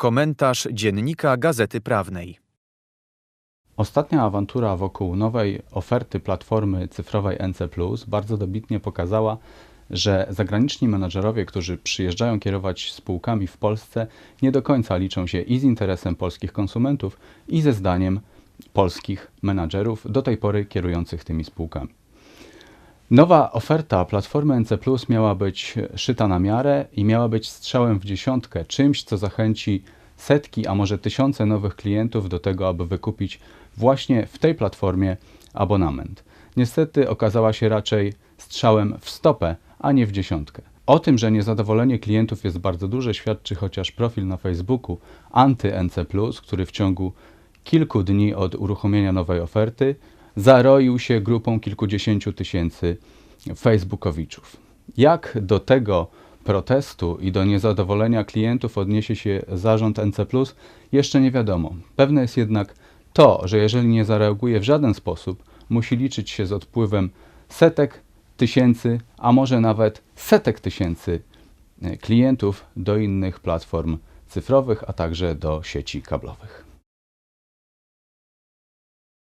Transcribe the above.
Komentarz dziennika Gazety Prawnej. Ostatnia awantura wokół nowej oferty platformy cyfrowej NC bardzo dobitnie pokazała, że zagraniczni menadżerowie, którzy przyjeżdżają kierować spółkami w Polsce, nie do końca liczą się i z interesem polskich konsumentów, i ze zdaniem polskich menadżerów do tej pory kierujących tymi spółkami. Nowa oferta platformy NC miała być szyta na miarę i miała być strzałem w dziesiątkę, czymś, co zachęci setki, a może tysiące nowych klientów do tego, aby wykupić właśnie w tej platformie abonament. Niestety okazała się raczej strzałem w stopę, a nie w dziesiątkę. O tym, że niezadowolenie klientów jest bardzo duże, świadczy chociaż profil na Facebooku AntyNC, który w ciągu kilku dni od uruchomienia nowej oferty zaroił się grupą kilkudziesięciu tysięcy facebookowiczów. Jak do tego protestu i do niezadowolenia klientów odniesie się zarząd NC, jeszcze nie wiadomo. Pewne jest jednak to, że jeżeli nie zareaguje w żaden sposób, musi liczyć się z odpływem setek tysięcy, a może nawet setek tysięcy e, klientów do innych platform cyfrowych, a także do sieci kablowych.